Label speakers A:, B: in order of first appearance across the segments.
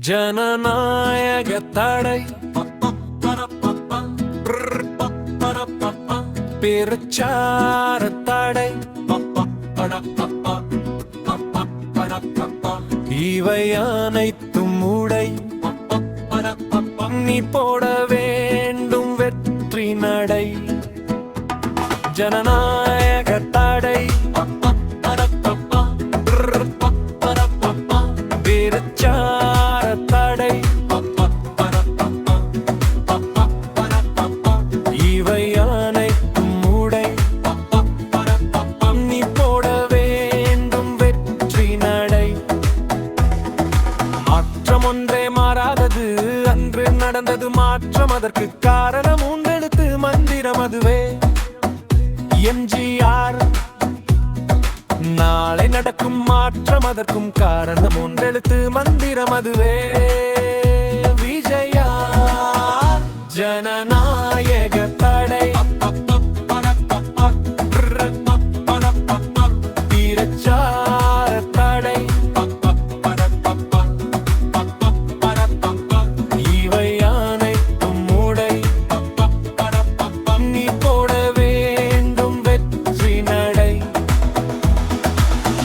A: ஜனநாயக தடை. பிரச்சார தடை. இவை அனைத்தும் உடை. நீ போட வேண்டும் வெற்றி நடை. ஜனநாயக நடந்தது மாற்றம் அதற்கு காரணம் உண்டெழுத்து மந்திரம் அதுவே. எம்ஜிஆர் நாளை நடக்கும் மாற்றம் அதற்கும் காரணம் ஒன்றெழுத்து மந்திரம் அதுவே. விஜயா ஜனநாயக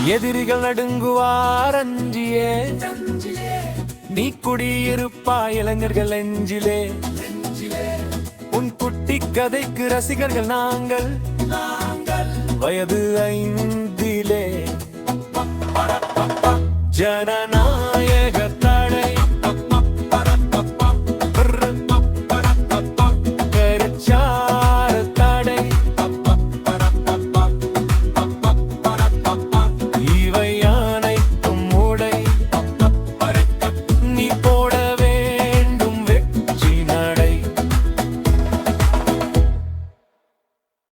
A: எதிரிகள் நடுங்குவார் அஞ்சியே நீ குடியிருப்பா இளைஞர்கள் நெஞ்சிலே. உன் குட்டி கதைக்கு ரசிகர்கள் நாங்கள். வயது ஐந்திலே. ஜனநாயக